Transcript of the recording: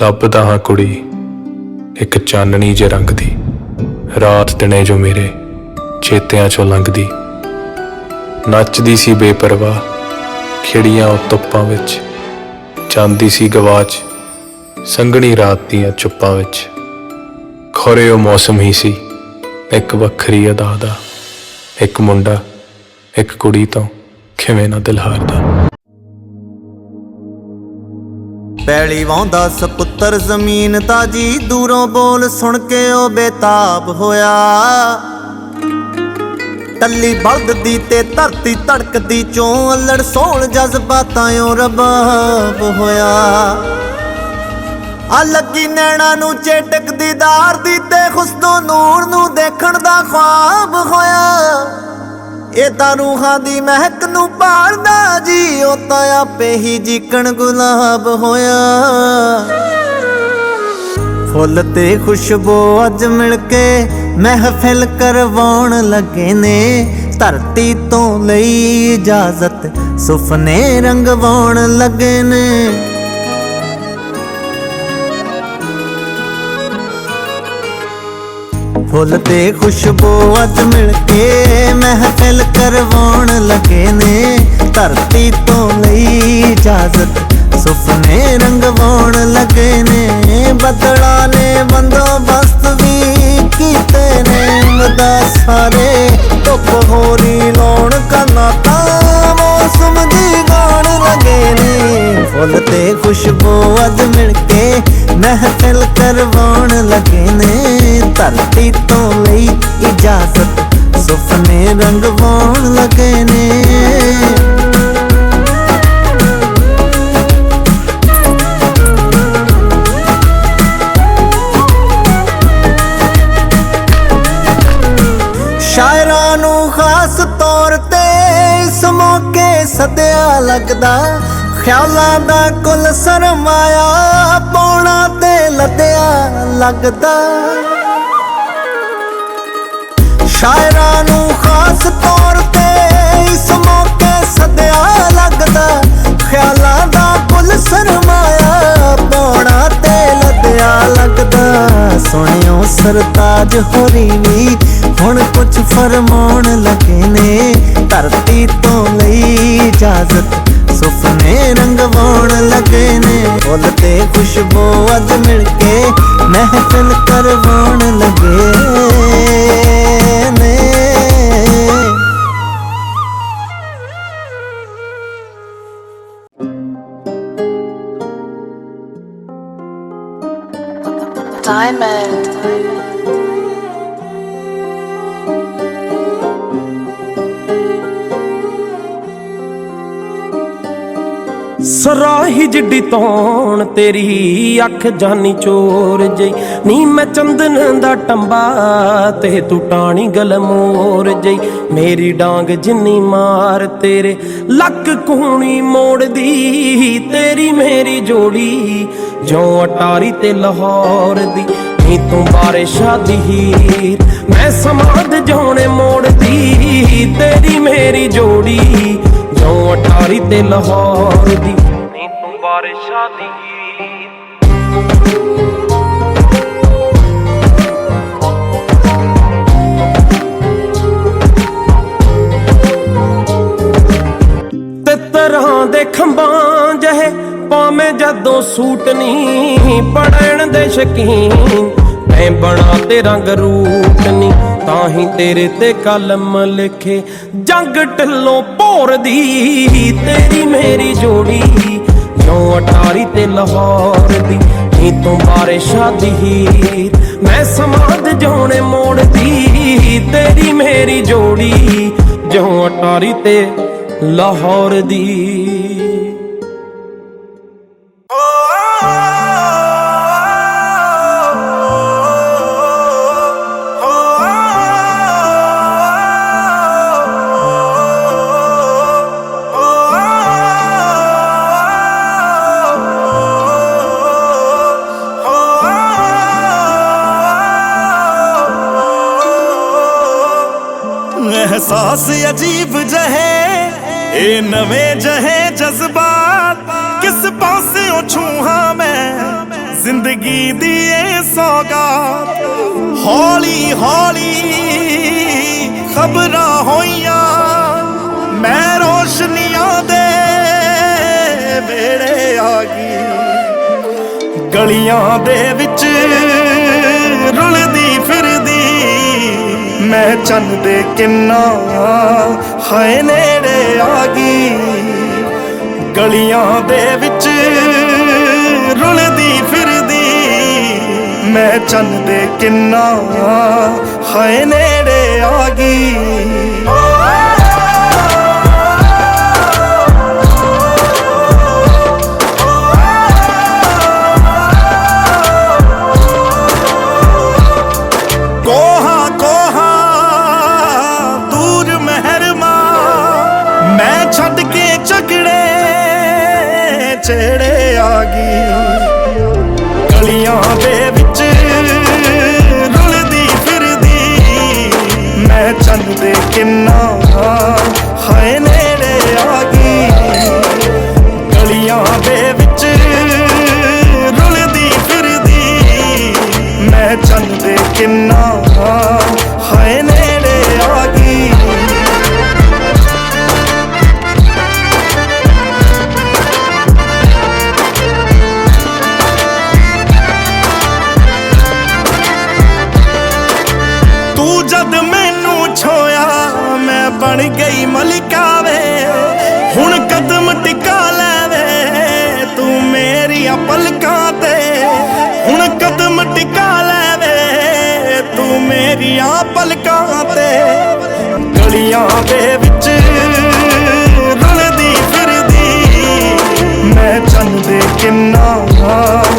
ਲੱਭਦਾ ਹਾਂ ਕੁੜੀ ਇੱਕ ਚਾਨਣੀ ਜੇ ਰੰਗ ਦੀ ਰਾਤ ਦਿਨੇ ਜੋ ਮੇਰੇ ਚੇਤਿਆਂ ਚੋਂ ਲੰਘਦੀ। ਨੱਚਦੀ ਸੀ ਬੇਪਰਵਾਹ, ਖਿੜੀਆਂ ਉਹ ਧੁੱਪਾਂ ਵਿੱਚ, ਜਾਂਦੀ ਸੀ ਗਵਾਚ, ਸੰਘਣੀ ਰਾਤ ਦੀਆਂ ਚੁੱਪਾਂ ਵਿੱਚ। ਖੋਰੇ ਉਹ ਮੌਸਮ ਹੀ ਸੀ, ਇੱਕ ਵੱਖਰੀ ਅਦਾ ਦਾ ਇੱਕ ਮੁੰਡਾ, ਇੱਕ ਕੁੜੀ ਤੋਂ ਕਿਵੇਂ ਨਾ ਦਿਲ ਹਾਰਦਾ ਪੈਲੀ ਵਾਉਂਦਾ ਸਪੁੱਤਰ ਜ਼ਮੀਨ ਤਾਜੀ, ਦੂਰੋਂ ਬੋਲ ਸੁਣ ਕੇ ਉਹ ਬੇਤਾਬ ਹੋਇਆ। ਟੱਲੀ ਬਲਦ ਦੀ ਤੇ ਧਰਤੀ ਧੜਕਦੀ, ਚੋਂ ਅਲੜ ਸੋਲ ਜਜ਼ਬਾਤਾਂ ਓ ਰਬਾਬ ਹੋਇਆ। ਆ ਲੱਗੀ ਨੈਣਾ ਨੂੰ ਚੇਟਕ ਦੀਦਾਰ ਦੀ ਤੇ ਖੁਸਦੋ ਨੂਰ ਨੂੰ ਦੇਖਣ ਦਾ ਖੁਆਬ ਹੋਇਆ। ਇਹ ਤਾਂ ਰੂਹਾਂ ਦੀ ਮਹਿਕ ਨੂੰ ਭਾਲਦਾ ਜੀ, ਉਹ ਤਾਂ ਆਪੇ ਹੀ ਜੀਕਣ ਗੁਲਾਬ ਹੋਇਆ। ਫੁੱਲ ਤੇ ਖੁਸ਼ਬੂ ਅੱਜ ਮਿਲ ਕੇ ਮਹਿਫਿਲ ਕਰਵਾਉਣ ਲੱਗੇ ਨੇ। ਧਰਤੀ ਤੋਂ ਲਈ ਇਜਾਜ਼ਤ ਸੁਪਨੇ ਰੰਗਵਾਉਣ ਲੱਗੇ ਨੇ। ਫੁੱਲ ਤੇ ਖੁਸ਼ਬੂ ਅੱਜ ਮਿਲ ਕੇ ਮਹਿਫਿਲ ਕਰਵਾਉਣ ਲੱਗੇ ਨੇ। ਧਰਤੀ ਤੋਂ ਲਈ ਇਜਾਜ਼ਤ ਸੁਪਨੇ ਰੰਗਵਾਉਣ ਲੱਗੇ ਨੇ। ਬੱਦਲਾਂ ਨੇ ਬੰਦੋਬਸਤ ਵੀ ਕੀਤੇ ਨੇ। ਮਦਾ ਸਾਰੇ ਧੁੱਪ ਹੋਰੀ ਲਾਉਣ ਕੰਨਾ ਤਾਂ ਮੌਸਮ ਦੀ ਗਾਣ ਲੱਗੇ ਨੇ। ਫੁੱਲ ਤੇ ਖੁਸ਼ਬੂ ਅੱਜ ਮਿਲ ਕੇ ਮਹਿਫਿਲ ਕਰਵਾਉਣ ਲੱਗੇ ਨੇ। ਧਰਤੀ ਤੋਂ ਲਈ ਇਜਾਜ਼ਤ ਸੁਪਨੇ ਰੰਗਵਾਉਣ ਲੱਗੇ ਨੇ। ਸ਼ਾਇਰਾਂ ਨੂੰ ਖਾਸ ਤੌਰ ਤੇ ਇਸ ਮੌਕੇ ਸਦਿਆ ਲੱਗਦਾ, ਖਿਆਲਾਂ ਦਾ ਕੁੱਲ ਸਰਮਾਇਆ ਪੌਣਾ ਤੇ ਲੱਦਿਆ ਲੱਗਦਾ। ਸ਼ਾਇਰਾਂ ਨੂੰ ਖਾਸ ਤੌਰ ਤੇ ਇਸ ਮੌਕੇ ਸਦਿਆ ਲੱਗਦਾ। ਖਿਆਲਾਂ ਦਾ ਕੁੱਲ ਸਰਮਾਇਆ ਪੌਣਾ ਤੇ ਲੱਦਿਆ ਲੱਗਦਾ। ਸੁਣਿਓ ਸਰਤਾਜ ਹੋਰੀ ਵੀ, ਹੁਣ ਕੁਝ ਫਰਮਾਉਣ ਲੱਗੇ ਨੇ। ਧਰਤੀ ਤੋਂ ਲਈ ਇਜਾਜ਼ਤ, ਸੁਪਨੇ ਰੰਗਵਾਉਣ ਲੱਗੇ ਨੇ। ਫੁੱਲ ਤੇ ਖੁਸ਼ਬੂ ਅੱਜ ਮਿਲ ਕੇ ਮਹਿਫਿਲ ਕਰਵਾਉਣ ਲੱਗੇ। Diamond. ਸਰਾਹੀ ਜਿੱਡੀ ਤੌਣ ਤੇਰੀ, ਅੱਖ ਜਾਨੀ ਚੋਰ ਜਈ। ਨੀ ਮੈਂ ਚੰਦਨ ਦਾ ਟੰਬਾ, ਤੇ ਤੂੰ ਟਾਣੀ ਗਲ ਮੋਰ ਜਈ। ਮੇਰੀ ਡਾਂਗ ਜਿੰਨੀ ਮਾਰ ਤੇਰੇ, ਲੱਕ ਕੂਣੀ ਮੋੜਦੀ, ਤੇਰੀ ਮੇਰੀ ਜੋੜੀ। ਜਿਉਂ ਅਟਾਰੀ ਤੇ ਲਾਹੌਰ ਦੀ, ਨੀ ਤੂੰ ਬਾਰਿਸ਼ਾਂ ਦੀ ਹੀਰ। ਮੈਂ ਸਮਾਦ ਜਾਉਣੇ ਮੋੜਦੀ ਤੇਰੀ ਮੇਰੀ ਜੋੜੀ। ਜਿਉਂ ਅਟਾਰੀ ਤੇ ਲਾਹੌਰ ਦੀ, ਨੀ ਤੂੰ ਬਾਰਿਸ਼ਾਂ ਦੀ ਹੀਰ। ਤੇ ਤਰ੍ਹਾਂ ਦੇ ਖੰਭਾਂ ਪਾਵੇਂ ਜਦੋਂ ਸੂਟ ਨਹੀਂ ਪੜਨ ਦੇ ਸ਼ਕੀਨ, ਮੈਂ ਬਣਾ ਤੇ ਰੰਗ ਰੂਟ ਨਹੀਂ ਤਾਂ ਹੀ ਤੇਰੇ ਤੇ ਕਲਮ ਲਿਖੇ ਜੰਗ ਢਿੱਲੋਂ ਭੋਰ ਤੇਰੀ ਮੇਰੀ ਜੋੜੀ ਜਿਉਂ ਅਟਾਰੀ ਤੇ ਲਾਹੌਰ ਦੀ, ਨੀ ਤੂੰ ਬਾਰਿਸ਼ਾਂ ਸ਼ਾਦੀ ਹੀਰ, ਮੈਂ ਸਮਾਦ ਜਾਉਣੇ ਮੋੜਦੀ ਤੇਰੀ ਮੇਰੀ ਜੋੜੀ ਜਿਉਂ ਅਟਾਰੀ ਤੇ ਲਾਹੌਰ ਦੀ। ਅਹਿਸਾਸ ਅਜੀਬ ਜਹੇ ਇਹ ਨਵੇਂ ਜਹੇ ਜਜ਼ਬਾਤ, ਕਿਸ ਪਾਸਿਓਂ ਛੂਹਾਂ ਮੈਂ? ਜ਼ਿੰਦਗੀ ਦੀ ਇਹ ਸੌਗਾਤ, ਹੌਲੀ ਹੌਲੀ ਖਬਰਾਂ ਹੋਈਆਂ, ਮੈਂ ਰੋਸ਼ਨੀਆਂ ਦੇ ਵੇੜੇ ਆ ਗਈ। ਗਲੀਆਂ ਦੇ ਵਿੱਚ ਮੈਂ ਚੰਨ ਦੇ ਕਿੰਨਾ ਹਾਏ ਨੇੜੇ ਆ ਗਈ। ਗਲੀਆਂ ਦੇ ਵਿੱਚ ਰੁਲਦੀ ਫਿਰਦੀ ਮੈਂ ਚੰਨ ਦੇ ਕਿੰਨਾ ਹਾਏ ਨੇੜੇ ਆ ਗਈ। ছেড়ে ਬਣ ਗਈ ਮਲਿਕਾ ਵੇ ਹੁਣ ਕਦਮ ਟਿਕਾ ਲੈ ਵੇ ਤੂੰ ਮੇਰੀਆਂ ਪਲਕਾਂ ਤੇ। ਹੁਣ ਕਦਮ ਟਿਕਾ ਲੈ ਵੇ ਤੂੰ ਮੇਰੀਆਂ ਪਲਕਾਂ ਤੇ। ਗਲੀਆਂ ਦੇ ਵਿੱਚ ਰੁਲਦੀ ਫਿਰਦੀ, ਮੈਂ ਚੰਦੇ ਕਿੰਨਾ ਕਿੰਨਾ